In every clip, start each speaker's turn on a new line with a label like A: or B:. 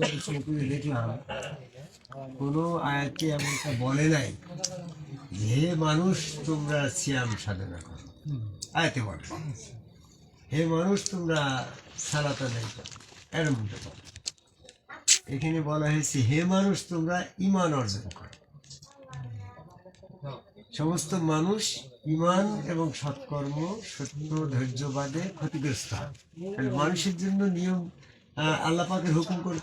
A: দেখলাম কোনো এমনটা বলে নাই হে মানুষ তোমরা সাধনা করো। আয়াতে বলে। হে মানুষ, তোমরা সালাত আদায় করো। এরমটা বলে। এখানে বলা হয়েছে, হে মানুষ, তোমরা ইমান অর্জন করো। সমস্ত মানুষ ইমান এবং সৎকর্ম, সত্য, ধৈর্যবাদে ক্ষতিগ্রস্ত হয়। মানুষের জন্য নিয়ম আল্লাহ পাকের হুকুম করবে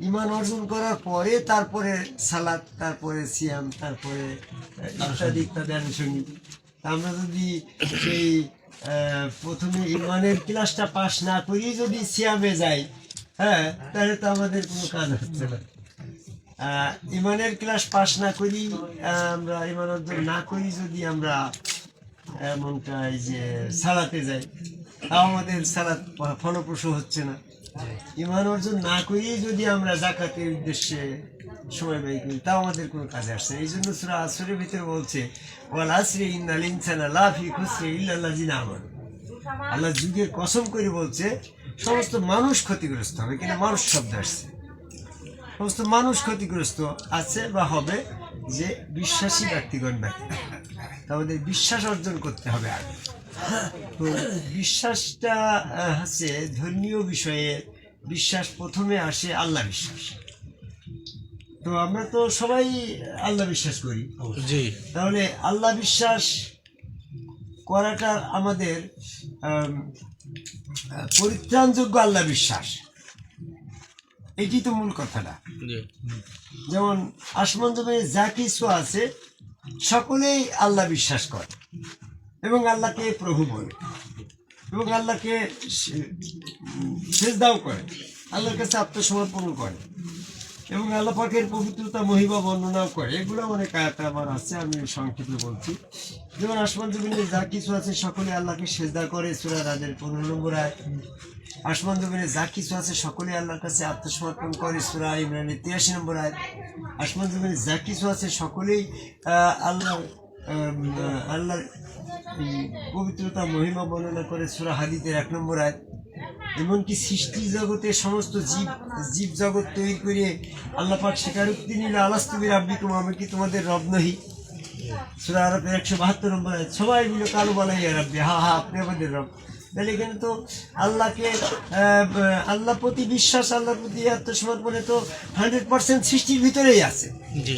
A: ইমান অর্জন করার পরে তারপরে সালাদ তারপরে সিয়াম তারপরে ইত্যাদি ইত্যাদি আনুষঙ্গিক আমরা যদি সেই আহ, প্রথমে ইমানের ক্লাসটা পাশ না করি যদি সিয়ামে যাই হ্যাঁ তাহলে তো আমাদের কোনো কাজ হচ্ছে না। আহ, ইমানের ক্লাস পাস না করি আহ, আমরা ইমান অর্জন না করি যদি আমরা এমনটা এই যে সালাতে যাই আমাদের সালাত ফ- ফলপ্রসূ হচ্ছে না। ইমান অর্জন না যদি আমরা জাকাতের উদ্দেশ্যে সময় ব্যয় করি, তাও আমাদের কোনো কাজে আসছে এই জন্য সুরা আসরের ভিতরে বলছে, ওয়াল আসরি ইনসানা লাফি খুসরি আমানু। আল্লাহ যুগের কসম করে বলছে, সমস্ত মানুষ ক্ষতিগ্রস্ত হবে। কিনা? মানুষ শব্দ আসছে। সমস্ত মানুষ ক্ষতিগ্রস্ত আছে বা হবে যে বিশ্বাসী ব্যক্তিগণ ব্যক্তি। তাদের বিশ্বাস অর্জন করতে হবে আগে। বিশ্বাসটা হচ্ছে ধর্মীয় বিষয়ে বিশ্বাস প্রথমে আসে আল্লাহ বিশ্বাস। তো আমরা তো সবাই আল্লাহ বিশ্বাস করি।
B: জি।
A: তাহলে আল্লাহ বিশ্বাস করাটা আমাদের পরিত্রাণযোগ্য আল্লাহ বিশ্বাস। এটি তো মূল কথাটা। যেমন আসমান জমিনে যা কিছু আছে সকলেই আল্লাহ বিশ্বাস করে। এবং আল্লাহকে প্রভু বলে। এবং আল্লাহকে সেজদাও করে। আল্লাহর কাছে আত্মসমর্পণ করে। এবং আল্লাহ পাকের পবিত্রতা, মহিমা, বর্ণনাও করে। এগুলো অনেক আয়াত আমার আছে, আমি সংক্ষেপে বলছি। যেমন আসমান জমিনে যা কিছু আছে, সকলে আল্লাহকে সেজদা করে, সুরা রাজের পনেরো নম্বর আয় আসমান জমিনে যা কিছু আছে, সকলে আল্লাহর কাছে আত্মসমর্পণ করে, সুরা ইমরানের তিরাশি নম্বর আয় আসমান জমিনে যা কিছু আছে, সকলেই আল্লাহ আল্লাহর উম, পবিত্রতা মহিমা বর্ণনা করে সুরা হাদিতের এক নম্বর আয়াত। এমনকি সৃষ্টি জগতে সমস্ত জীব জীব জগৎ তৈরি করে আল্লাহ পাক স্বীকারোক্তি নিল আলাস্তুবির আব্বিকুম আমি কি তোমাদের রব নহি? সুরা আরবের একশো বাহাত্তর নম্বর আয় সবাই মিলে কালো বলাই রাব্বি হা হা আপনি আমাদের রব। তাহলে এখানে তো আল্লাহকে আল্লাহ প্রতি বিশ্বাস আল্লাহ প্রতি আত্মসমর্পণে তো হান্ড্রেড পার্সেন্ট সৃষ্টির ভিতরেই আছে।
B: জি।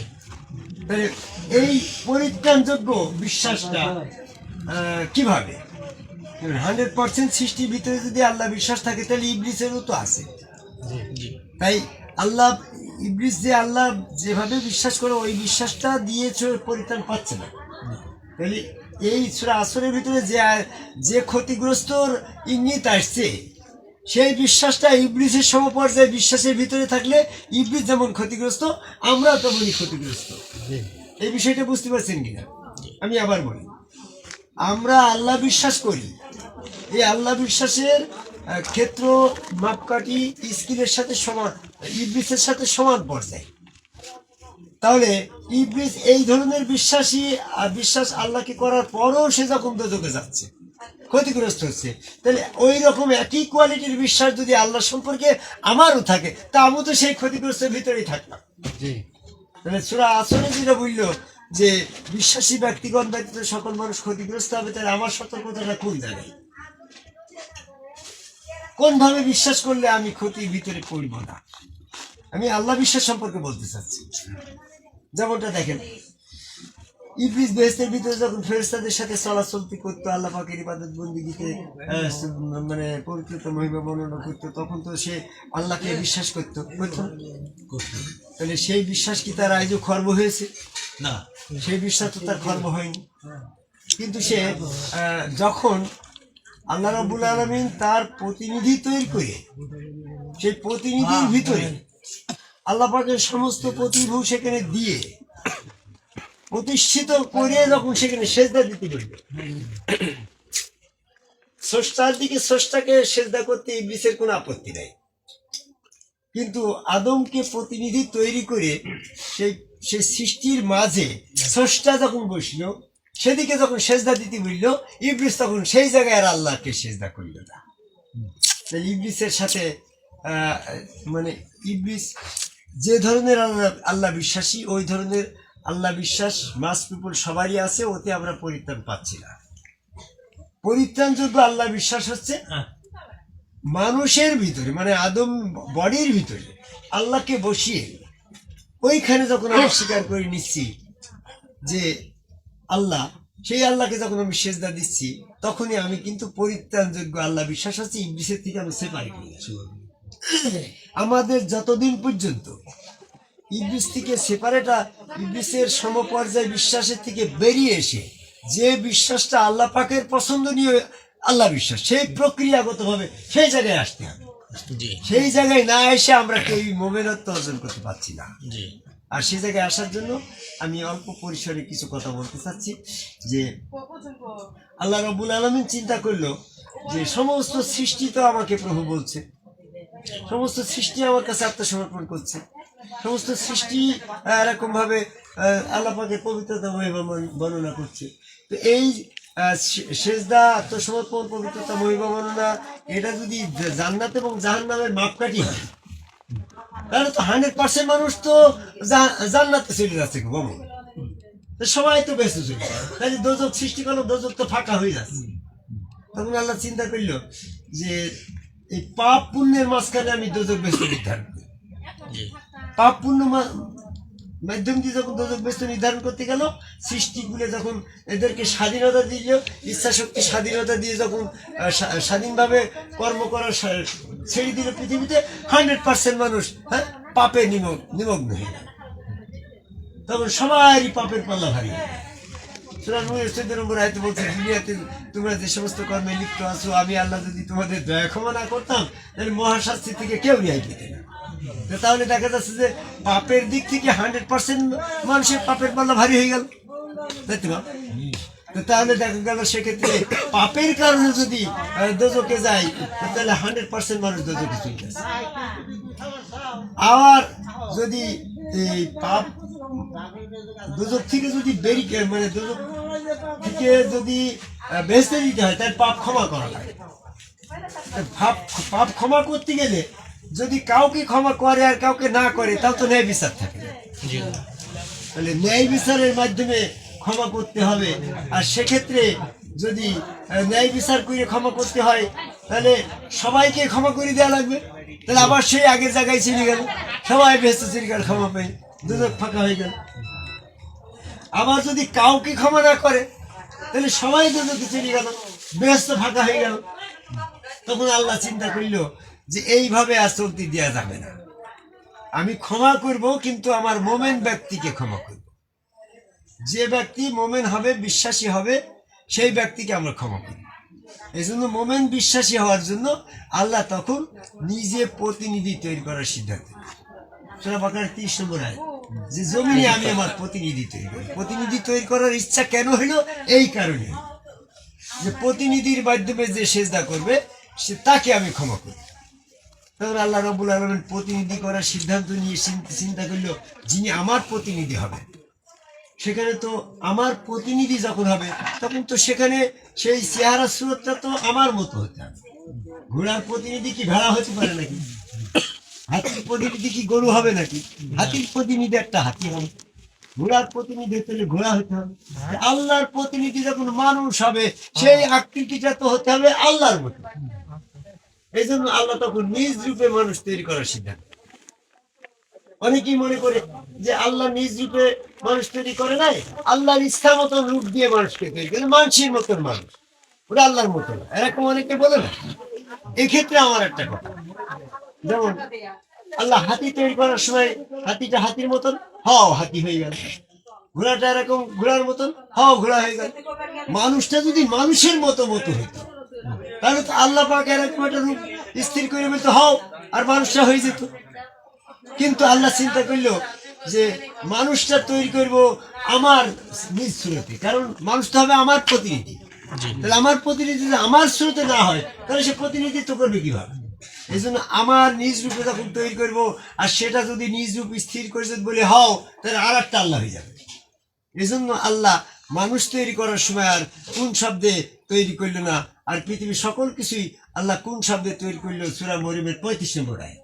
A: এই পরিত্রাণযোগ্য বিশ্বাসটা কীভাবে? হান্ড্রেড পার্সেন্ট সৃষ্টির ভিতরে যদি আল্লাহ বিশ্বাস থাকে তাহলে ইবলিসেরও তো আছে। তাই আল্লাহ ইবলিস যে আল্লাহ যেভাবে বিশ্বাস করে ওই বিশ্বাসটা দিয়েছে পরিত্রাণ পাচ্ছে না। তাহলে এই সুরা আসরের ভিতরে যে যে ক্ষতিগ্রস্তর ইঙ্গিত আসছে সেই বিশ্বাসটা ইবলিসের সমপর্যায়ে বিশ্বাসের ভিতরে থাকলে ইবলিস যেমন ক্ষতিগ্রস্ত আমরা তেমনই ক্ষতিগ্রস্ত। এই বিষয়টা বুঝতে পারছেন কিনা? আমি আবার বলি আমরা আল্লাহ বিশ্বাস করি। এই আল্লাহ বিশ্বাসের ক্ষেত্র মাপকাঠি স্কিলের সাথে সমান ইবলিসের সাথে সমান পর্যায়ে। তাহলে ইবলিস এই ধরনের বিশ্বাসী আর বিশ্বাস আল্লাহকে করার পরও সে যখন দোজকে যাচ্ছে ক্ষতিগ্রস্ত হচ্ছে। তাহলে ওই রকম একই কোয়ালিটির বিশ্বাস যদি আল্লাহ সম্পর্কে আমারও থাকে তা আমি তো সেই ক্ষতিগ্রস্তের ভিতরেই থাকলাম। তাহলে সুরা আসলে যেটা বলল যে বিশ্বাসী ব্যক্তিগণ ব্যতীত সকল মানুষ ক্ষতিগ্রস্ত হবে তাহলে আমার সতর্কতাটা কোন জায়গায়? কোন ভাবে বিশ্বাস করলে আমি ক্ষতির ভিতরে পড়ব না? আমি আল্লাহ বিশ্বাস সম্পর্কে বলতে চাচ্ছি। যেমনটা দেখেন ইবলিস বেহেস্তের ভিতরে যখন ফেরেস্তাদের সাথে চলাচলতি করতো আল্লাহ পাকের ইবাদত বন্দিগিতে মানে পবিত্রতা মহিমা বর্ণনা করতো তখন তো সে আল্লাহকে বিশ্বাস করতো। করতো তাহলে সেই বিশ্বাস কি তার আজও খর্ব হয়েছে?
B: না।
A: সেই বিশ্বাস তো তার খর্ব হয়নি। কিন্তু সে যখন আল্লাহ রাবুল আলমিন তার প্রতিনিধি তৈরি করে সেই প্রতিনিধির ভিতরে আল্লাহ পাকের সমস্ত প্রতিভূ সেখানে দিয়ে প্রতিষ্ঠিত করে যখন সেখানে সেজদা দিতে বলবে। স্রষ্টার দিকে স্রষ্টাকে সেজদা করতে ইবলিসের কোনো আপত্তি নাই। কিন্তু আদমকে প্রতিনিধি তৈরি করে সেই সেই সৃষ্টির মাঝে স্রষ্টা যখন বসল, সেদিকে যখন সেজদা দিতে বলল, ইবলিস তখন সেই জায়গায় আর আল্লাহকে সেজদা করল না। ইবলিসের সাথে মানে ইবলিস যে ধরনের আল্লাহ আল্লাহ বিশ্বাসী, ওই ধরনের আল্লাহ বিশ্বাস, মাস পিপুল সবারই আছে, ওতে আমরা পরিত্রাণ পাচ্ছি না। পরিত্রাণযোগ্য আল্লাহ বিশ্বাস হচ্ছে মানুষের ভিতরে মানে আদম বডির ভিতরে, আল্লাহকে বসিয়ে ওইখানে যখন আমি স্বীকার করে নিচ্ছি যে আল্লাহ, সেই আল্লাহকে যখন আমি সেজদা দিচ্ছি, তখনই আমি কিন্তু পরিত্রাণযোগ্য আল্লাহ বিশ্বাস হচ্ছে ইংলিশের থেকে আমি সেপারেট হয়ে আমাদের যতদিন পর্যন্ত ইবলিস থেকে সেপারেটা ইবলিসের সমপর্যায় বিশ্বাসের থেকে বেরিয়ে এসে যে বিশ্বাসটা আল্লাহ পাকের পছন্দনীয় আল্লাহ বিশ্বাস সেই প্রক্রিয়াগতভাবে সেই জায়গায় আসতে হবে। সেই জায়গায় না এসে আমরা কেউ মোমেনত্ব অর্জন করতে পারছি না। আর সেই জায়গায় আসার জন্য আমি অল্প পরিসরে কিছু কথা বলতে চাচ্ছি যে আল্লাহ রবুল আলমিন চিন্তা করল যে সমস্ত সৃষ্টি তো আমাকে প্রভু বলছে। সমস্ত সৃষ্টি আমার কাছে আত্মসমর্পণ করছে। সমস্ত সৃষ্টি এরকম ভাবে আল্লাহ পাকের পবিত্রতা বর্ণনা করছে। তো এই সেজদা, আত্মসমর্পণ, পবিত্রতা মহিমা বর্ণনা, এটা যদি জান্নাত এবং জাহান্নামের মাপকাঠি হয়, তাহলে তো হান্ড্রেড পার্সেন্ট মানুষ তো জান্নাতে চলে যাচ্ছে তো সবাই তো ব্যস্ত চলে তাহলে দোজক সৃষ্টি করল, দোজক তো ফাঁকা হয়ে যাচ্ছে। তখন আল্লাহ চিন্তা করল যে, এই পাপ পুণ্যের মাঝখানে আমি দোজক ব্যস্ত
B: জি
A: পাপ মা- মাধ্যম দিয়ে যখন দোজক ব্যস্ত নির্ধারণ করতে গেল সৃষ্টিগুলো যখন এদেরকে স্বাধীনতা দিল ইচ্ছা শক্তি স্বাধীনতা দিয়ে যখন স্বাধীনভাবে কর্ম করার ছেড়ে দিল পৃথিবীতে হান্ড্রেড পার্সেন্ট মানুষ হ্যাঁ পাপে নিমগ নিমগ্ন হয়ে গেল তখন সবারই পাপের পাল্লা ভারী। সুতরাং চোদ্দ নম্বর আয়তে বলছে, দুনিয়াতে তোমরা যে সমস্ত কর্মে লিপ্ত আছো, আমি আল্লাহ যদি তোমাদের দয়া ক্ষমা না করতাম, তাহলে মহাশাস্তি থেকে কেউ রেহাই পেতে না। তাহলে দেখা যাচ্ছে যে পাপের দিক থেকে হান্ড্রেড পার্সেন্ট মানুষের পাপের পাল্লা ভারী হয়ে গেল। দেখতে পাও তাহলে দেখা গেল সেক্ষেত্রে পাপের কারণে যদি দোজকে যায় তাহলে হান্ড্রেড পার্সেন্ট মানুষ দোজকে চলে আবার যদি এই পাপ দুজক থেকে যদি বেরি মানে দুজক থেকে যদি বেহেশতে দিতে হয় তার পাপ ক্ষমা করা লাগে পাপ পাপ ক্ষমা করতে গেলে যদি কাউকে ক্ষমা করে আর কাউকে না করে তাও তো ন্যায় বিচার থাকে। তাহলে ন্যায় বিচারের মাধ্যমে ক্ষমা করতে হবে। আর সেক্ষেত্রে যদি ন্যায় বিচার করে ক্ষমা করতে হয় তাহলে সবাইকে ক্ষমা করে দেওয়া লাগবে। তাহলে আবার সেই আগের জায়গায় চলে গেল। সবাই ব্যস্ত চলে গেল ক্ষমা পেয়ে। দুজন ফাঁকা হয়ে গেল। আবার যদি কাউকে ক্ষমা না করে, তাহলে সবাই দুজনকে চলে গেল ব্যস্ত ফাঁকা হয়ে গেল। তখন আল্লাহ চিন্তা করল যে এইভাবে আর চলতে দেওয়া যাবে না। আমি ক্ষমা করব, কিন্তু আমার মোমেন ব্যক্তিকে ক্ষমা করব। যে ব্যক্তি মোমেন হবে, বিশ্বাসী হবে, সেই ব্যক্তিকে আমরা ক্ষমা করি এই জন্য মোমেন বিশ্বাসী হওয়ার জন্য আল্লাহ তখন নিজে প্রতিনিধি তৈরি করার সিদ্ধান্ত সুরা বাকার তিরিশ নম্বর আয়। যে জমিনে আমি আমার প্রতিনিধি তৈরি করি। প্রতিনিধি তৈরি করার ইচ্ছা কেন হলো? এই কারণে। যে প্রতিনিধির মাধ্যমে যে সেজদা করবে সে তাকে আমি ক্ষমা করি। তখন আল্লাহ রবুল আলমেন প্রতিনিধি করার সিদ্ধান্ত নিয়ে চিন্তা করল যিনি আমার প্রতিনিধি হবে। সেখানে তো আমার প্রতিনিধি যখন হবে তখন তো সেখানে সেই চেহারা স্রোতটা তো আমার মতো হতে হবে। ঘোড়ার প্রতিনিধি কি ভেড়া হতে পারে নাকি? হাতির প্রতিনিধি কি গরু হবে নাকি? হাতির প্রতিনিধি একটা হাতি হবে। ঘোড়ার প্রতিনিধি হতে হলে ঘোড়া হতে হবে। আল্লাহর প্রতিনিধি যখন মানুষ হবে সেই আকৃতিটা তো হতে হবে আল্লাহর মতো। এই জন্য আল্লাহ তখন নিজ রূপে মানুষ তৈরি করার সিদ্ধান্ত। অনেকেই মনে করে যে আল্লাহ নিজ রূপে মানুষ তৈরি করে নাই আল্লাহর ইচ্ছা মতন রূপ দিয়ে মানুষকে তৈরি করে মানুষের মতন মানুষ। ওটা আল্লাহর মতন এরকম অনেকে বলে না। এক্ষেত্রে আমার একটা কথা। যেমন আল্লাহ হাতি তৈরি করার সময় হাতিটা হাতির মতন হও হাতি হয়ে গেল। ঘোড়াটা এরকম ঘোড়ার মতন হও ঘোড়া হয়ে গেল। মানুষটা যদি মানুষের মতো মতো হইতো তাহলে তো আল্লাহ পাক এরকম একটা রূপ স্থির করে বলতো হও আর মানুষটা হয়ে যেত। কিন্তু আল্লাহ চিন্তা করল যে মানুষটা তৈরি করব আমার নিজ স্রোতে কারণ মানুষটা হবে আমার প্রতিনিধি। তাহলে আমার প্রতিনিধি যদি আমার স্রোতে না হয় তাহলে সে প্রতিনিধিত্ব করবে কীভাবে? এই জন্য আমার নিজ রূপে যখন তৈরি করব, আর সেটা যদি নিজ রূপ স্থির করে যদি বলে হও, তাহলে আর একটা আল্লাহ হয়ে যাবে। এই জন্য আল্লাহ মানুষ তৈরি করার সময় আর কোন শব্দে তৈরি করল না, আর পৃথিবীর সকল কিছুই আল্লাহ কোন শব্দে তৈরি করল, সুরা মরিমের পঁয়ত্রিশ নম্বর আয়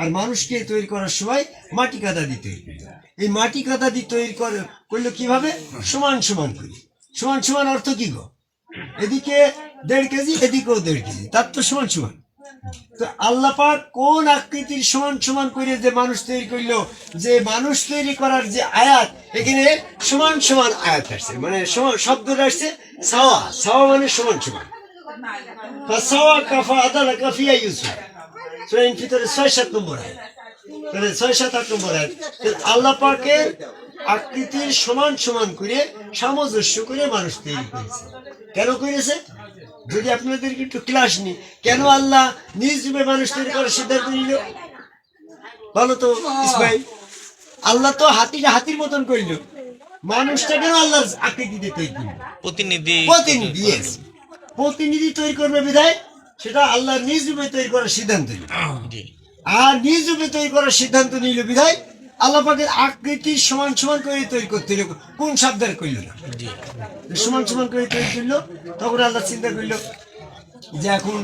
A: আর মানুষকে তৈরি করার সময় মাটি কাদা দিয়ে তৈরি করল। এই মাটি কাদা দিয়ে তৈরি করে করল কীভাবে? সমান সমান করি। সমান সমান অর্থ কি গো? এদিকে দেড় কেজি, এদিকেও দেড় কেজি, তার তো সমান সমান। তো আল্লাহ পাক কোন আকৃতির সমান সমান করে যে মানুষ তৈরি করল যে মানুষ তৈরি করার যে আয়াত, এখানে সমান সমান আয়াত আসছে। মানে আসছে সাওয়া। সাওয়া মানে সমান সমান। ফাসাওয়া কাফা আদালা কাফিয়া ইউসুফ। ভিতরে ছয় সাত নম্বর ছয় সাত আট নম্বর আকৃতির সমান সমান করে সামঞ্জস্য করে মানুষ তৈরি করেছে। কেন করেছে? যদি আপনাদেরকে একটু ক্লাস নি কেন আল্লাহ নিজ রূপে মানুষ তৈরি করার সিদ্ধান্ত নিল? বলো তো ইসমাইল। আল্লাহ তো হাতিটা হাতির মতন করল। মানুষটা কেন আল্লাহর আকৃতিতে তৈরি করল?
B: প্রতিনিধি।
A: প্রতিনিধি প্রতিনিধি তৈরি করবে বিধায় সেটা আল্লাহ নিজ রূপে তৈরি করার সিদ্ধান্ত নিল। আর নিজ রূপে তৈরি করার সিদ্ধান্ত নিল বিধায় আল্লাহ পাকের আকৃতি সমান সমান করে তৈরি করতে হলো কোন শব্দের করল না? সমান সমান করে তৈরি করল তখন আল্লাহ চিন্তা করল যে এখন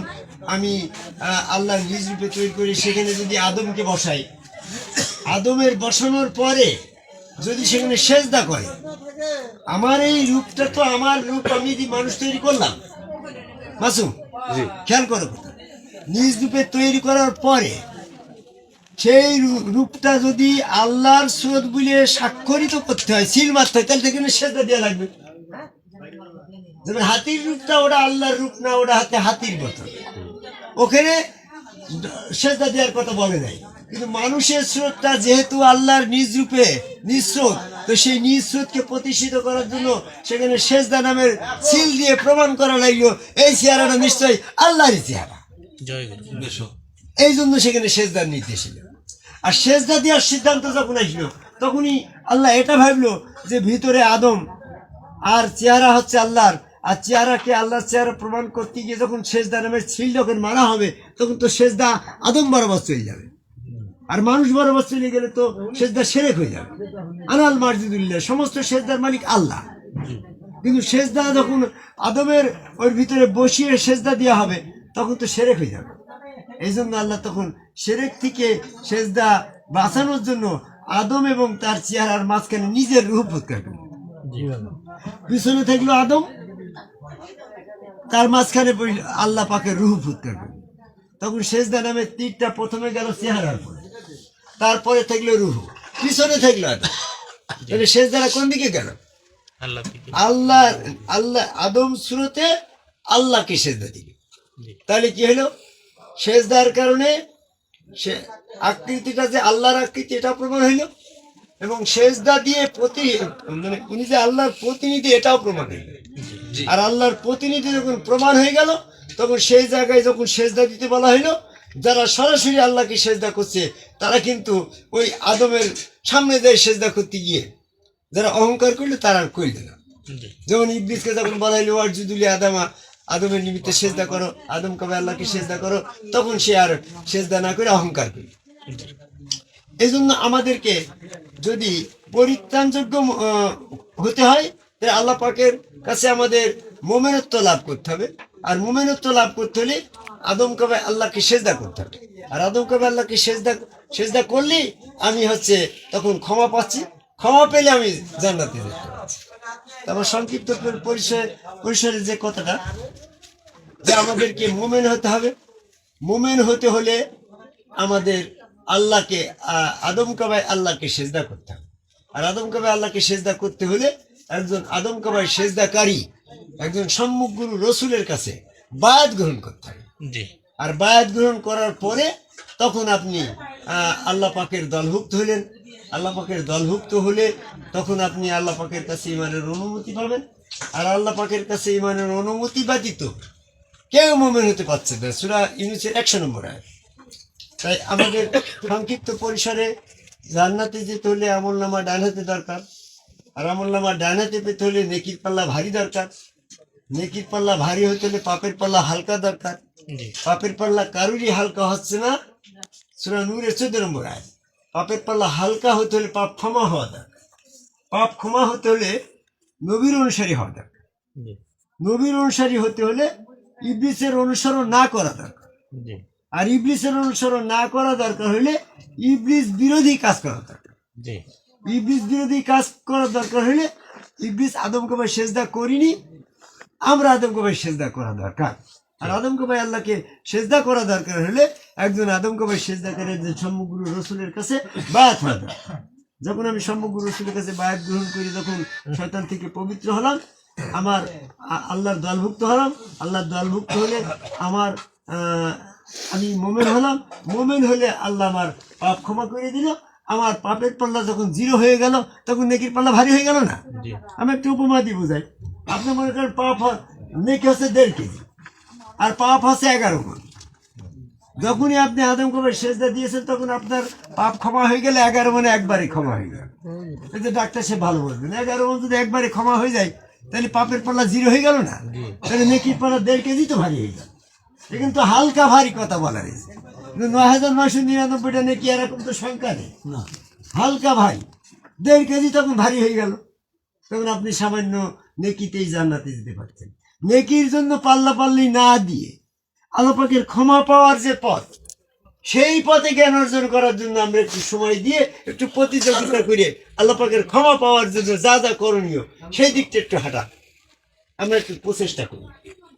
A: আমি আল্লাহ আল্লাহর নিজ রূপে তৈরি করি সেখানে যদি আদমকে বসাই। আদমের বসানোর পরে যদি সেখানে সেজদা করে আমার এই রূপটা তো আমার রূপ আমি যদি মানুষ তৈরি করলাম? মাসুম খেয়াল করো। নিজ রূপে তৈরি করার পরে সেই রূপটা যদি আল্লাহর সুরত বলে স্বাক্ষরিত করতে হয় সিল মারতে হয় তাহলে সেখানে সেজদা দেওয়া লাগবে। যেমন হাতির রূপটা ওটা আল্লাহর রূপ না ওটা হাতে হাতির মতো। ওখানে সেজদা দেওয়ার কথা বলে নাই। কিন্তু মানুষের স্রোতটা যেহেতু আল্লাহর নিজ রূপে নিজ স্রোত তো সেই নিজ স্রোতকে প্রতিষ্ঠিত করার জন্য সেখানে সেজদা নামের সিল দিয়ে প্রমাণ করা লাগল এই চেহারাটা নিশ্চয়ই আল্লাহরই চেহারা। এই জন্য সেখানে সেজদার নির্দেশ এলো। আর সেজদা দেওয়ার সিদ্ধান্ত যখন আসলো, তখনই আল্লাহ এটা ভাবলো যে ভিতরে আদম আর চেহারা হচ্ছে আল্লাহর। আর চেহারাকে আল্লাহর চেহারা প্রমাণ করতে গিয়ে যখন সেজদা নামের ছিল যখন মারা হবে, তখন তো সেজদা আদম বরাবর চলে যাবে। আর মানুষ বরাবর চলে গেলে তো সেজদা সেরেক হয়ে যাবে। আনাল মার্জিদুল্লাহ, সমস্ত সেজদার মালিক আল্লাহ। কিন্তু সেজদা যখন আদমের ওর ভিতরে বসিয়ে সেজদা দেওয়া হবে, তখন তো সেরেক হয়ে যাবে। এই জন্য আল্লাহ তখন সেরেক থেকে সেজদা বাঁচানোর জন্য আদম এবং তার চেহারার মাঝখানে নিজের রূপ উৎকার করল পিছনে থাকল আদম তার মাঝখানে আল্লাহ পাকে রুহ করল তখন সেজদা নামে তীরটা প্রথমে গেল চেহারার পরে তারপরে থাকল রুহ পিছনে থাকল আদম। তাহলে সেজদারা কোন দিকে গেল?
B: আল্লাহ
A: আল্লাহ আদম সুরতে আল্লাহকে সেজদা দিবে তাহলে কি হলো? সেজদার কারণে সে আকৃতিটা যে আল্লাহর আকৃতি এটা প্রমাণ হইল। এবং সেজদা দিয়ে প্রতি মানে উনি যে আল্লাহর প্রতিনিধি এটাও প্রমাণ হইল। আর আল্লাহর প্রতিনিধি যখন প্রমাণ হয়ে গেল তখন সেই জায়গায় যখন সেজদা দিতে বলা হইল যারা সরাসরি আল্লাহকে সেজদা করছে তারা কিন্তু ওই আদমের সামনে যায় সেজদা করতে গিয়ে যারা অহংকার করল তারা আর করল না। যেমন ইবলিসকে যখন বলা হলো ওয়ার্জুদুলি আদামা আদমের নিমিত্তে সেজদা করো, আদম কবে আল্লাহকে সেজদা করো, তখন সে আর সেজদা না করে অহংকার করে। এই জন্য আমাদেরকে যদি পরিত্রাণযোগ্য হতে হয়, তাহলে আল্লাহ পাকের কাছে আমাদের মোমেনত্ব লাভ করতে হবে। আর মোমেনত্ব লাভ করতে হলে আদম কবে আল্লাহকে সেজদা করতে হবে। আর আদম কবে আল্লাহকে সেজদা সেজদা করলেই আমি হচ্ছে তখন ক্ষমা পাচ্ছি। ক্ষমা পেলে আমি জান্নাতে যেতে পারছি। তারপর সংক্ষিপ্ত পরি- পরিচয় পরিসরের যে কথাটা যে আমাদেরকে মোমেন হতে হবে। মোমেন হতে হলে আমাদের আল্লাহকে আদম কাবায় আল্লাহকে সেজদা করতে হবে। আর আদম কাবায় আল্লাহকে সেজদা করতে হলে একজন আদম কাবায় সেজদাকারী একজন সম্মুখ গুরু রসুলের কাছে বায়াত গ্রহণ করতে হবে।
B: জি।
A: আর বায়াত গ্রহণ করার পরে তখন আপনি আল্লাহ পাকের দলভুক্ত হলেন। আল্লাহ পাকের দলভুক্ত হলে তখন আপনি আল্লাহ পাকের কাছে ইমানের অনুমতি পাবেন। আর আল্লাহ পাকের কাছে ইমানের অনুমতি ব্যতীত কেউ মোমেন হতে পারছে না। সুরা ইউনিসের একশো নম্বর আয় তাই আমাদের সংক্ষিপ্ত পরিসরে জান্নাতে যেতে হলে আমল নামা ডান হাতে দরকার। আর আমল নামা ডান হাতে পেতে হলে নেকির পাল্লা ভারী দরকার। নেকির পাল্লা ভারী হতে হলে পাপের পাল্লা হালকা দরকার। পাপের পাল্লা কারুরই হালকা হচ্ছে না। সুরা নূরের চোদ্দ নম্বর আয় পাপের পাল্লা হালকা হতে হলে পাপ ক্ষমা হওয়া দরকার। পাপ ক্ষমা হতে হলে নবীর অনুসারী হওয়া দরকার। নবীর অনুসারী হতে হলে ইবলিসের অনুসরণ না করা দরকার।
B: জি।
A: আর ইবলিসের অনুসরণ না করা দরকার হলে ইবলিস বিরোধী কাজ করা দরকার।
B: জি।
A: ইবলিস বিরোধী কাজ করা দরকার হলে ইবলিস আদমকে সেজদা করিনি আমরা আদমকে সেজদা করা দরকার। আর আদমকে ভাই আল্লাহকে সেজদা করা দরকার হলে একজন আদমকে ভাই সেজদা করে যে সমগ্র রসুলের কাছে বায়াত হওয়া দরকার। যখন আমি সমগ্র রসুলের কাছে বায়াত গ্রহণ করি তখন শয়তান থেকে পবিত্র হলাম আমার আল্লাহর দলভুক্ত হলাম আল্লাহর দলভুক্ত হলে আমার আমি মোমেন হলাম মোমেন হলে আল্লাহ আমার পাপ ক্ষমা করে দিল আমার পাপের পাল্লা যখন জিরো হয়ে গেল তখন নেকির পাল্লা ভারী হয়ে গেল না? আমি একটা উপমা দিয়ে বোঝাই। আপনি মনে করেন পাপ নেকি হচ্ছে দেড় কেজি। আর পাপ হচ্ছে এগারো মন যখনই আপনি আদম কবে সেজদা দিয়েছেন তখন আপনার পাপ ক্ষমা হয়ে গেলে এগারো মনে একবারে ক্ষমা হয়ে গেল এই যে ডাক্তার সে ভালো বলবেন এগারো মন যদি একবারে ক্ষমা হয়ে যায় তাহলে পাপের পাল্লা জিরো হয়ে গেল না? তাহলে নেকির পাল্লা দেড় কেজি তো ভারী হয়ে গেল। এ কিন্তু হালকা ভারী কথা বলা কিন্তু নয় হাজার নয়শো নিরানব্বইটা নেকি এরকম তো সংখ্যা নেই। না। হালকা ভারী। দেড় কেজি তখন ভারী হয়ে গেল। তখন আপনি সামান্য নেকিতেই জান্নাতে যেতে পারছেন নেকির জন্য পাল্লা পাল্লি না দিয়ে আলোপাকের ক্ষমা পাওয়ার যে পথ, সেই পথে জ্ঞান অর্জন করার জন্য আমরা একটু সময় দিয়ে একটু প্রতিযোগিতা করে আল্লাপাকের ক্ষমা পাওয়ার জন্য যা যা করণীয় সেই দিকটা একটু হাঁটা। আমরা একটু প্রচেষ্টা করি।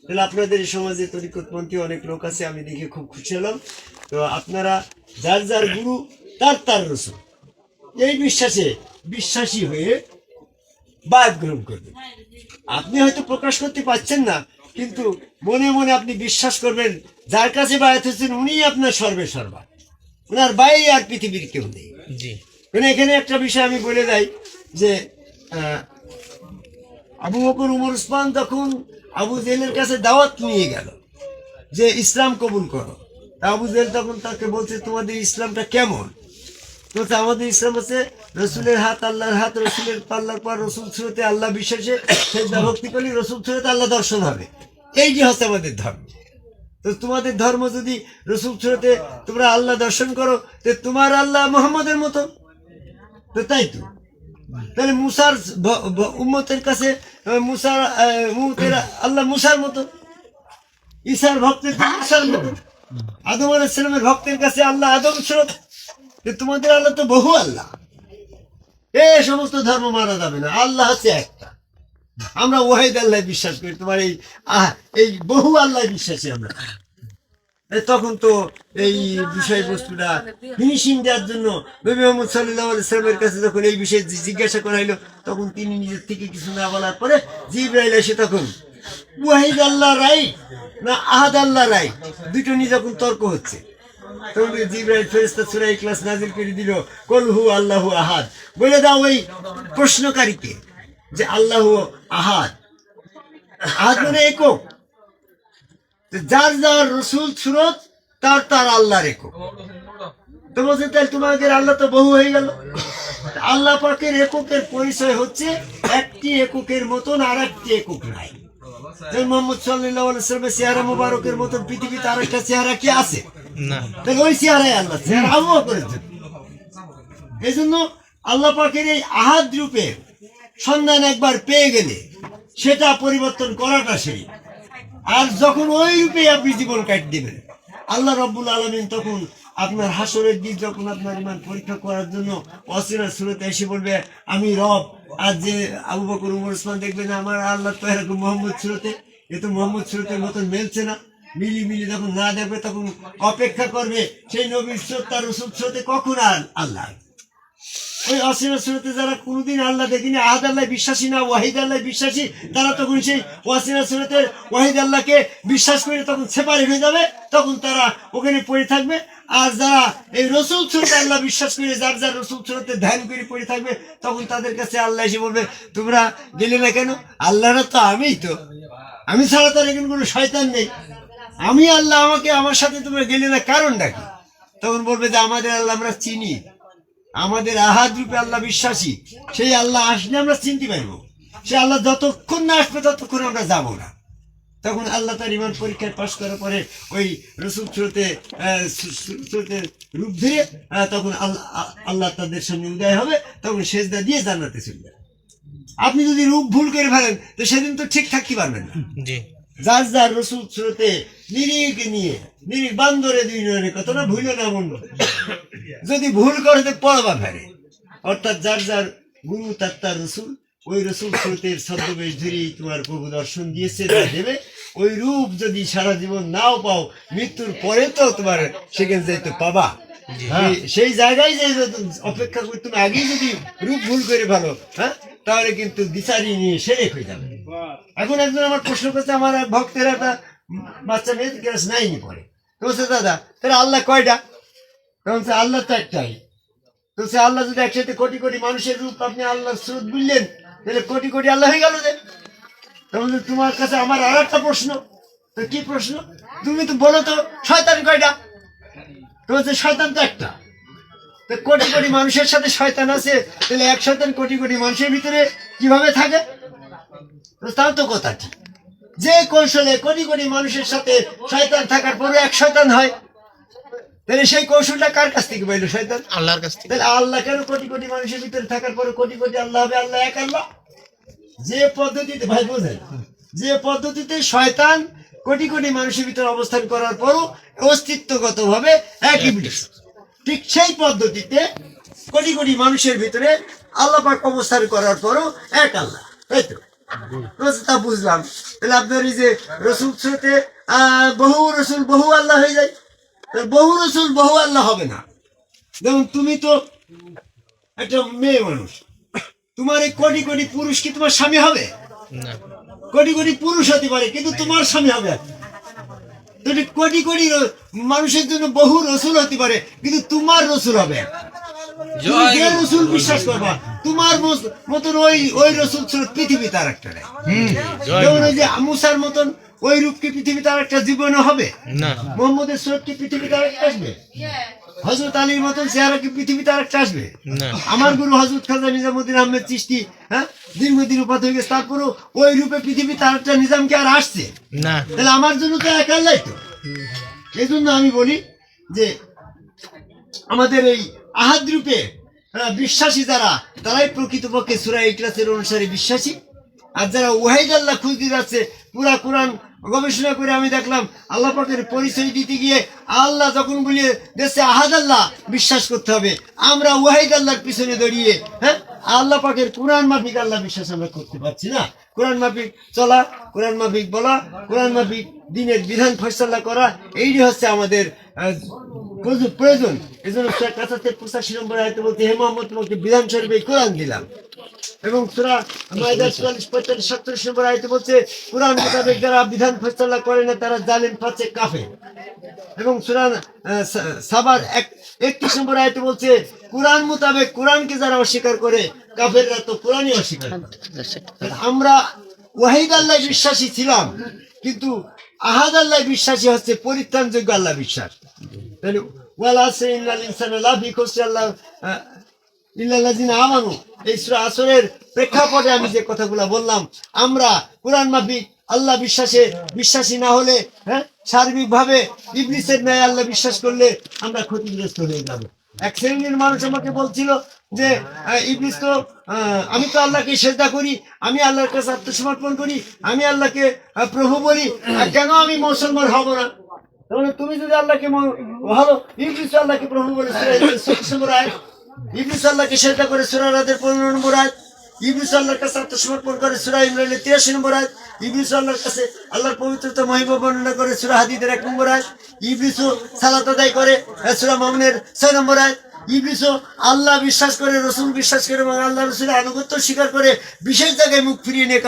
A: তাহলে আপনাদের এই সমাজে তরিকতপন্থী অনেক লোক আছে, আমি দেখে খুব খুশি হলাম। তো আপনারা যার যার গুরু, তার তার রসুল। এই বিশ্বাসে, বিশ্বাসী হয়ে বাদ গ্রহণ করবেন আপনি হয়তো প্রকাশ করতে পারছেন না কিন্তু মনে মনে আপনি বিশ্বাস করবেন যার কাছে বায়াত হচ্ছেন উনি আপনার সর্বে সর্বা। ওনার বাইরে আর পৃথিবীর কেউ নেই।
B: জি।
A: মানে এখানে একটা বিষয় আমি বলে যাই যে আবু বকর উমর উসমান তখন আবু জেলের কাছে দাওয়াত নিয়ে গেল যে ইসলাম কবুল করো। আবু জেল তখন তাকে বলছে তোমাদের ইসলামটা কেমন? বলছে আমাদের ইসলাম আছে, রসুলের হাত, আল্লাহর হাত, রসুলের পাল্লার পর রসুল ছুঁড়তে আল্লাহ বিশ্বাসে সেজদা ভক্তি করলে রসুল ছুঁড়তে আল্লাহ দর্শন হবে। এই যে হচ্ছে আমাদের ধর্ম। তো তোমাদের ধর্ম যদি রসুল ছুঁড়তে তোমরা আল্লাহ দর্শন করো, তো তোমার আল্লাহ মোহাম্মদের মতো। তো তাই তো। তাহলে মুসার উম্মতের কাছে মুসার উম্মতের আল্লাহ মুসার মতো। ঈশার ভক্তের ঈশার মতো। আদম আলাইসালামের ভক্তের কাছে আল্লাহ আদম স্রোত। যে তোমাদের আল্লাহ তো বহু আল্লাহ। এ সমস্ত ধর্ম মানা যাবে না। আল্লাহ হচ্ছে একটা। আমরা ওয়াহিদ আল্লাহ বিশ্বাস করি। তোমার এই আহ, এই বহু আল্লাহ বিশ্বাসী আমরা। তখন তো এই বিষয়বস্তুটা ফিনিশিং দেওয়ার জন্য নবী মোহাম্মদ সাল্লাহ সাল্লামের কাছে যখন এই বিষয়ে জিজ্ঞাসা করা হলো তখন তিনি নিজের থেকে কিছু না বলার পরে জিব্রাইল এসে তখন ওয়াহিদ আল্লাহ রাই না আহাদ আল্লাহ রাই দুটো নিয়ে যখন তর্ক হচ্ছে। তখন জিব্রাইল ফেরেস্তা সুরাই ক্লাস নাজিল করে দিল কলহু আল্লাহু আহাদ। বলে দাও ওই প্রশ্নকারীকে যে আল্লাহ আহাদ। আহাদ মানে একক। যার যার রসুল সুরত, তার তার আল্লাহর একক। তো বলছে, তাহলে তোমাদের আল্লাহ তো বহু হয়ে গেল। আল্লাহ পাকের এককের পরিচয় হচ্ছে একটি এককের মতন আর একটি একক নাই। মোহাম্মদ সাল্লাহ চেহারা মুবারকের মতন পৃথিবীতে আর একটা চেহারা কি আছে? আল্লাহ চেহারা এই জন্য রূপের সন্ধান একবার পেয়ে গেলে সেটা পরিবর্তন করাটা সেই। আর যখন ওই রূপে আপনি জীবন কাট দেবেন, আল্লাহ রব্বুল আলমিন তখন আপনার হাসরের দিক যখন আপনার ইমান পরীক্ষা করার জন্য অচেনা সুরতে এসে বলবে, আমি রব। আর যে আবু বকর, উমর, ওসমান দেখবেন আমার আল্লাহ তো এরকম মোহাম্মদ সুরতে, এ তো মোহাম্মদ সুরতের মতন মেলছে না। মিলি মিলি যখন না দেখবে, তখন অপেক্ষা করবে, সেই নবীর তার রসুল স্রোতে কখন আর আল্লাহ? ওই অসীম সুরতে যারা কোনোদিন আল্লাহ দেখিনি, আহাদ আল্লাহ বিশ্বাসী না, ওয়াহিদ আল্লাহ বিশ্বাসী, তারা তখন সেই ওয়াসিনা সুরতে ওয়াহিদ আল্লাহকে বিশ্বাস করে তখন সেপারেট হয়ে যাবে, তখন তারা ওখানে পড়ে থাকবে। আর যারা এই রসুল সুরতে আল্লাহ বিশ্বাস করে, যার যার রসুল সুরতে ধ্যান করে পড়ে থাকবে, তখন তাদের কাছে আল্লাহ এসে বলবে, তোমরা গেলে না কেন? আল্লাহরা তো আমিই তো। আমি ছাড়া তার এখানে কোনো শয়তান নেই। আমি আল্লাহ আমাকে আমার সাথে তোমরা গেলে না কারণ ডাকি তখন বলবে যে আমাদের আল্লাহ আমরা চিনি। আমাদের আহাদ রূপে আল্লাহ বিশ্বাসী। সেই আল্লাহ আসলে আমরা চিনতে পারব। সে আল্লাহ যতক্ষণ না আসবে ততক্ষণ আমরা যাব না। তখন আল্লাহ তার ইমান পরীক্ষায় পাশ করার পরে ওই রসুল সু- স্রোতে রূপ ধরে তখন আল্লাহ আল্লাহ তাদের সামনে উদয় হবে। তখন সেজদা দিয়ে জান্নাতে চলে যাবে। আপনি যদি রূপ ভুল করে ফেলেন, তো সেদিন তো ঠিক থাকতে পারবেন না। যার যার রসুল স্রোতে নিরিখ নিয়ে নিরিখ বান্দরে দুই নয়নের কথা না ভুলে না মন যদি ভুল করে তো পড়বা ফেরে। অর্থাৎ যার যার গুরু তার তার রসুল ওই রসুল স্রোতের ছদ্মবেশ ধরেই তোমার প্রভু দর্শন দিয়েছে যা দেবে। ওই রূপ যদি সারা জীবন নাও পাও মৃত্যুর পরে তো তোমার সেখানে যাইতে পাবা। সেই- সেই জায়গায় যে অপেক্ষা করে তুমি আগেই যদি রূপ ভুল করে ভালো হ্যাঁ? তাহলে কিন্তু বিচারি নিয়ে সেরে হয়ে যাবে। এখন একজন আমার প্রশ্ন করছে, আমার ভক্তের একটা বাচ্চা মেয়ে ক্লাস নাইনি পড়ে তো বলছে, দাদা, তাহলে আল্লাহ কয়টা? তখন সে আল্লাহ তো একটাই। তো সে আল্লাহ যদি একসাথে কোটি কোটি মানুষের রূপ আপনি আল্লাহ স্রোত বুঝলেন, তাহলে কোটি কোটি আল্লাহ হয়ে গেল যে। তখন তোমার কাছে আমার আর একটা প্রশ্ন। তো কি প্রশ্ন? তুমি তো বলো তো, শয়তান কয়টা? তো হচ্ছে শয়তান তো একটা। তো কোটি কোটি মানুষের সাথে শয়তান আছে তাহলে এক শয়তান কোটি কোটি মানুষের ভিতরে কীভাবে থাকে? তাও তো কথা ঠিক যে কৌশলে কোটি কোটি মানুষের সাথে শয়তান থাকার পরে এক শয়তান হয় তাহলে সেই কৌশলটা কার কাছ থেকে পাইলো শয়তান?
B: আল্লাহর কাছ থেকে।
A: তাহলে আল্লাহ কেন কোটি কোটি মানুষের ভিতরে থাকার পরে কোটি কোটি আল্লাহ হবে আল্লাহ এক আল্লাহ? যে পদ্ধতিতে ভাই বোঝেন যে পদ্ধতিতে শয়তান কোটি কোটি মানুষের ভিতরে অবস্থান করার পরও অস্তিত্বগত ভাবে একই বিলিস ঠিক সেই পদ্ধতিতে কোটি কোটি মানুষের ভিতরে আল্লাহ পাক অবস্থান করার পরও এক আল্লাহ তাই তো? তা বুঝলাম। তাহলে আপনার এই যে রসুল স্রোতে বহু রসুল বহু আল্লাহ হয়ে যায়। বহু রসুল বহু আল্লাহ হবে না। যেমন তুমি তো একটা মেয়ে মানুষ। তোমার এই কোটি কোটি পুরুষ কি তোমার স্বামী হবে? কোটি কোটি পুরুষ হতে পারে কিন্তু তোমার স্বামী হবে। তুমি কোটি কোটি মানুষের জন্য বহু রসুল হতে পারে কিন্তু তোমার রসুল হবে। রসুল বিশ্বাস করবা তোমার মতন ওই ওই রসুল ছিল পৃথিবী তার একটা নেই। যেমন ওই যে মুসার মতন ওই রূপ কি পৃথিবী তার একটা জীবনে হবে?
B: না।
A: মোহাম্মদের সুরত কি পৃথিবীতে আরেকটা আসবে? হজরত আলীর মতন চেহারা কি পৃথিবীতে আরেকটা আসবে? আমার গুরু হজরত খাজা নিজামুদ্দিন আহমেদ চিস্তি হ্যাঁ? দীর্ঘদিন উপাত হয়ে গেছে তারপরও ওই রূপে পৃথিবীতে আরেকটা নিজাম কি আর আসছে?
B: না।
A: তাহলে আমার জন্য তো এক আল্লাহ তো। এই জন্য আমি বলি যে আমাদের এই আহাদ রূপে আহ, বিশ্বাসী যারা তারাই প্রকৃতপক্ষে সুরা ইকলাসের অনুসারে বিশ্বাসী। আর যারা ওয়াহিদ আল্লাহ খুঁজতে যাচ্ছে পুরা কোরআন গবেষণা করে আমি দেখলাম আল্লাহ পাকের পরিচয় দিতে গিয়ে আল্লাহ যখন বলিয়ে দেশে আহাদ আল্লাহ, বিশ্বাস করতে হবে। আমরা ওয়াহিদ আল্লাহর পিছনে দাঁড়িয়ে হ্যাঁ? আল্লাহ পাকের কোরআন মাফিক আল্লাহ বিশ্বাস আমরা করতে পারছি না। কোরআন মাফিক, চলা, কোরআন মাফিক বলা, কোরআন মাফিক, দিনের বিধান ফয়সাল্লা করা এইটি হচ্ছে আমাদের প্রয়োজন- এই জন্য কাছাতে পঁচাশি নম্বর বলতে, হে মোহাম্মদ, তোমাকে বিধান স্বরূপে কোরআন দিলাম। এবং সুরা মাইদা চুয়াল্লিশ, পঁয়তাল্লিশ, সাতচল্লিশ নম্বর আয়তে বলছে, কোরআন মোতাবেক যারা বিধান ফয়সাল্লা করে না, তারা জালেম ফাঁচে কাফে এবং সুরা সাবার এক একত্রিশ নম্বর আয়তে বলছে, কোরআন মোতাবেক কোরআনকে যারা অস্বীকার করে কাফেররা তো কোরআনই অস্বীকার করে। আমরা ওয়াহিদ আল্লাহ বিশ্বাসী ছিলাম, কিন্তু আহাদ আল্লাহ বিশ্বাসী হচ্ছে পরিত্রাণযোগ্য আল্লাহ বিশ্বাস। তাহলে আল্লাহ প্রেক্ষাপটে আমি যে কথাগুলো বললাম, আমরা কোরআন মাফিক আল্লাহ বিশ্বাসে বিশ্বাসী না হলে হ্যাঁ সার্বিকভাবে ইবলিসের ন্যায় আল্লাহ বিশ্বাস করলে আমরা ক্ষতিগ্রস্ত হয়ে যাব। এক শ্রেণির মানুষ আমাকে বলছিল যে ইবলিস তো আমি তো আল্লাহকে সেজদা করি, আমি আল্লাহর কাছে আত্মসমর্পণ করি, আমি আল্লাহকে প্রভু বলি কেন আমি মুসলমান হব না? তাহলে তুমি যদি আল্লাহকে ভালো, ইবলিস আল্লাহকে প্রভু বলে ইবলিস আল্লাহকে সেজদা করে সূরা রাদের পনেরো নম্বর আয়াত, ইবলিস আল্লাহর কাছে আত্মসমর্পণ করে সুরা ইমরানের তিরাশি নম্বর আয়াত, ইবলিস আল্লাহর কাছে আল্লাহর পবিত্রতা মহিমা বর্ণনা করে সূরা হাদিদের এক নম্বর আয়াত, ইবলিসও সালাত আদায় করে সুরা মামুনের ছয় নম্বর আয়াত আল্লাহ বিশ্বাস করে রসুল বিশ্বাস করে এবং আল্লাহ রসুলের আনুগত্য স্বীকার করে বিশেষ জায়গায় মুখ ফিরিয়ে নিয়ে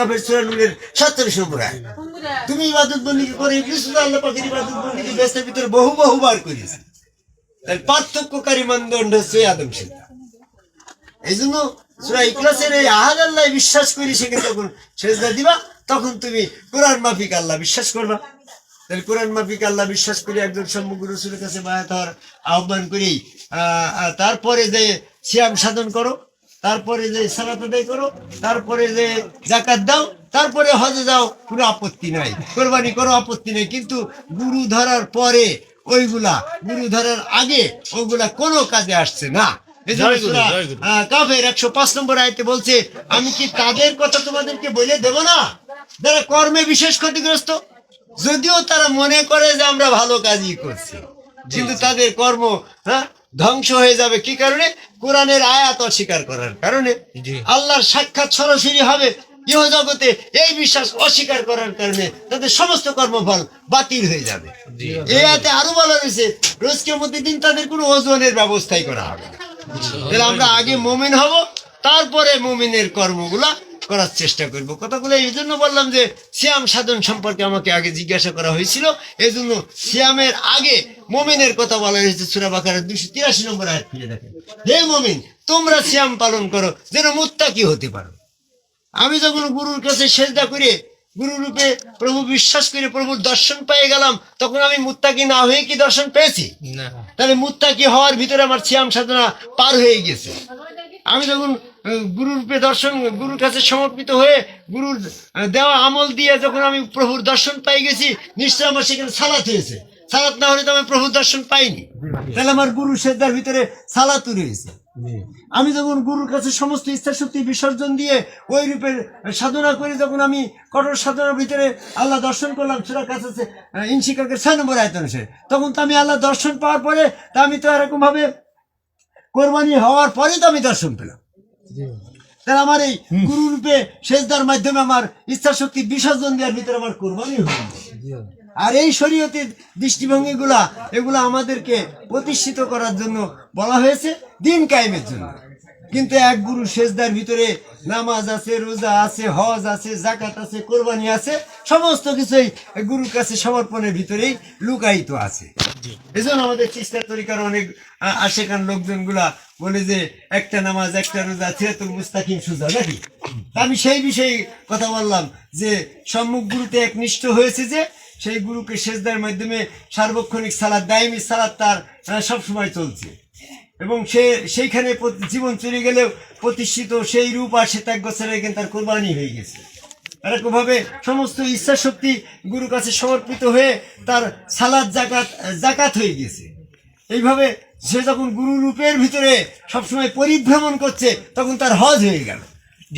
A: সাতচল্লিশ নম্বর তুমি ইবাদত বন্দী করে? ইবলিস আল্লাহ পাখির ইবাদত বন্দী ব্যস্তের ভিতরে বহু বহুবার করিয়েছে তাই পার্থক্যকারী মানদণ্ড হচ্ছে আদম সিদ্ধা এই জন্য সুরা ইকলাসের এই আহাদ আল্লাহ বিশ্বাস করি সেখানে যখন সেজদা দিবা তখন তুমি কোরআন মাফিক আল্লাহ বিশ্বাস করবা। তাহলে কোরআন মাফিক আল্লাহ বিশ্বাস করি একজন সম্মুখ রসুলের কাছে হওয়ার আহ্বান করি। তারপরে যে সিয়াম সাধন করো তারপরে যে সালাত আদায় করো তারপরে যে জাকাত দাও তারপরে হজে যাও কোনো আপত্তি নাই। কোরবানি করো আপত্তি নেই। কিন্তু গুরু ধরার পরে ওইগুলা গুরু ধরার আগে ওগুলা কোনো কাজে আসছে না। কাফের একশো পাঁচ নম্বর আয়তে বলছে আমি কি তাদের কথা তোমাদেরকে বলে দেব না? যারা কর্মে বিশেষ ক্ষতিগ্রস্ত যদিও তারা মনে করে যে আমরা ভালো কাজই করছি কিন্তু তাদের কর্ম হ্যাঁ ধ্বংস হয়ে যাবে। কি কারণে? কোরআনের আয়াত অস্বীকার করার কারণে। আল্লাহর সাক্ষাৎ সরাসরি হবে ইহ জগতে এই বিশ্বাস অস্বীকার করার কারণে তাদের সমস্ত কর্মফল বাতিল হয়ে যাবে। এই আয়াতে আরও বলা রয়েছে রোজকে মধ্যে দিন তাদের কোনো ওজনের ব্যবস্থাই করা হবে না। তাহলে আমরা আগে মোমিন হব তারপরে মোমিনের কর্মগুলা করার চেষ্টা করব। কথাগুলো এই জন্য বললাম যে সিয়াম সাধন সম্পর্কে আমাকে আগে জিজ্ঞাসা করা হয়েছিল। এই জন্য সিয়ামের আগে মোমিনের কথা বলা হয়েছে সুরা বাকারের দুশো তিরাশি নম্বর আয়াত ফিরে দেখেন। হে মোমিন তোমরা সিয়াম পালন করো যেন মুত্তাকি হতে পারো। আমি যখন গুরুর কাছে সেজদা করে গুরু রূপে প্রভু বিশ্বাস করে প্রভুর দর্শন পেয়ে গেলাম তখন আমি মুত্তাকি না হয়ে কি দর্শন পেয়েছি? তাহলে মুত্তাকি হওয়ার ভিতরে আমার শ্যাম সাধনা পার হয়ে গেছে। আমি যখন গুরুর দর্শন, গুরুর কাছে সমর্পিত হয়ে গুরুর দেওয়া আমল দিয়ে যখন আমি প্রভুর দর্শন পাই গেছি, নিশ্চয় আমার সেখানে সালাত হয়েছে। সালাত না হলে তো আমি প্রভুর দর্শন পাইনি। তাহলে আমার গুরু সেদ্ধার ভিতরে সালাতু রয়েছে। আমি যখন গুরুর কাছে সমস্ত ইচ্ছা শক্তি বিসর্জন দিয়ে ওই রূপে সাধনা করে যখন আমি কঠোর সাধনার ভিতরে আল্লাহ দর্শন করলাম সেটার কাছে ইনশিকাকের ছয় নম্বর আয়তন সে তখন তো আমি আল্লাহ দর্শন পাওয়ার পরে তা আমি তো এরকম ভাবে কোরবানি হওয়ার পরে তো আমি দর্শন পেলাম। তাহলে আমার এই গুরু রূপে সেজদার মাধ্যমে আমার ইচ্ছা শক্তি বিসর্জন দেওয়ার ভিতরে আমার কোরবানি হয়ে আর এই শরীয়তের দৃষ্টিভঙ্গিগুলা এগুলো আমাদেরকে প্রতিষ্ঠিত করার জন্য বলা হয়েছে দিন কায়েমের জন্য। কিন্তু এক গুরু সেজদার ভিতরে নামাজ আছে রোজা আছে হজ আছে জাকাত আছে কোরবানি আছে সমস্ত কিছুই গুরুর কাছে সমর্পণের ভিতরেই লুকায়িত আছে। এজন্য আমাদের চেষ্টা তরিকার অনেক আশেখান লোকজনগুলা বলে যে একটা নামাজ একটা রোজা ছিয়াতুল মুস্তাকিম সুজা নাকি? তা আমি সেই বিষয়ে কথা বললাম যে সম্মুখ গুরুতে একনিষ্ঠ হয়েছে যে সেই গুরুকে সেজদার মাধ্যমে সার্বক্ষণিক সালাদ দায়মি সালাদ তার সবসময় চলছে। এবং সে সেইখানে জীবন চলে গেলেও প্রতিষ্ঠিত সেই রূপ আর সে ত্যাগ ছেড়ে কিন্তু তার কোরবানি হয়ে গেছে। এরকমভাবে সমস্ত ইচ্ছা শক্তি গুরু কাছে সমর্পিত হয়ে তার সালাদ জাকাত জাকাত হয়ে গেছে। এইভাবে সে যখন গুরু রূপের ভিতরে সবসময় পরিভ্রমণ করছে তখন তার হজ হয়ে গেল।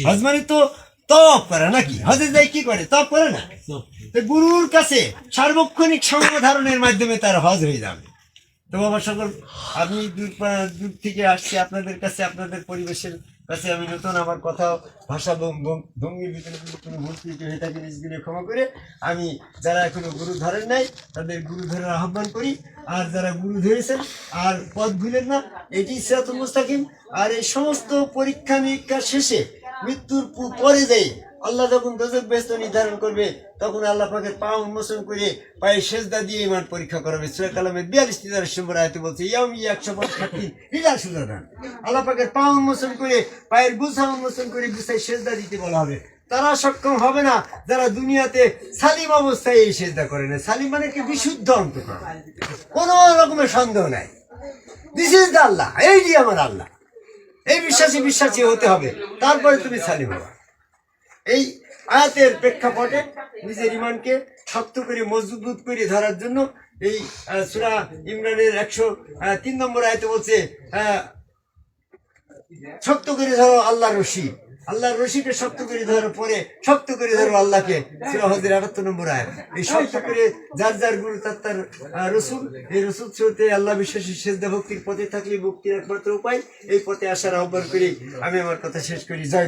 A: হজ মানে তো তপ করে নাকি? হজে যাই কি করে? তপ করে না? গুরুর কাছে সার্বক্ষণিক সঙ্গ ধারণের মাধ্যমে তার হজ হয়ে যাবে। তো বাবা সকল, আমি দূর দূর থেকে আসছি আপনাদের কাছে, আপনাদের পরিবেশের কাছে আমি নতুন আমার কথা, ভাষা ভঙ্গ- ভঙ্গ- ভঙ্গির ভিতরে কোনো ভুল ত্রুটি হয়ে থাকে নিজগুলো ক্ষমা করে আমি যারা এখনও গুরু ধরেন নাই, তাদের গুরু ধরার আহ্বান করি। আর যারা গুরু ধরেছেন, আর পথ ভুলেন না, এটি সিরাতুল মুস্তাকিম। আর এই সমস্ত পরীক্ষা নিরীক্ষা শেষে মৃত্যুর পরে দেয় আল্লাহ যখন দোজক ব্যস্ত নির্ধারণ করবে, তখন আল্লাহ পাকের পা উন্মোচন করে পায়ে সেজদা দিয়ে ইমান পরীক্ষা করাবে। সুরা কালামের বিয়াল্লিশ তিরাশ নম্বর আয়তে বলছে ইয়াম ইয়া একশো পঁচাত্তর রিজাল সুজাদান। আল্লাহ পাকের পা উন্মোচন করে, পায়ের গুছা উন্মোচন করে গুছায় সেজদা দিতে বলা হবে। তারা সক্ষম হবে না, যারা দুনিয়াতে সালিম অবস্থায় এই সেজদা করে না। সালিম মানে কি? বিশুদ্ধ অন্তকরণ কোনো রকমের সন্দেহ নাই। দিস ইজ দ্য আল্লাহ এই যে আমার আল্লাহ। এই বিশ্বাসী বিশ্বাসী হতে হবে। তারপরে তুমি সালিম হবে। এই আয়াতের প্রেক্ষাপটে নিজের ইমানকে শক্ত করে, মজবুত করে ধরার জন্য এই সূরা ইমরানের একশো তিন নম্বর আয়াতে বলছে শক্ত করে ধরো আল্লাহর রশি। আল্লাহর রশিকে শক্ত করে ধরার পরে শক্ত করে ধরো আল্লাহকে। সূরা হজের আটাত্তর নম্বর আয়াত। এই শক্ত করে যার যার গুরু, তার তার রসুল, এই রসুল স্রোতে আল্লাহ বিশ্বাসী সেজদা ভক্তির পথে থাকলে মুক্তির একমাত্র উপায়, এই পথে আসার আহ্বান করি। আমি আমার কথা শেষ করি। জয়।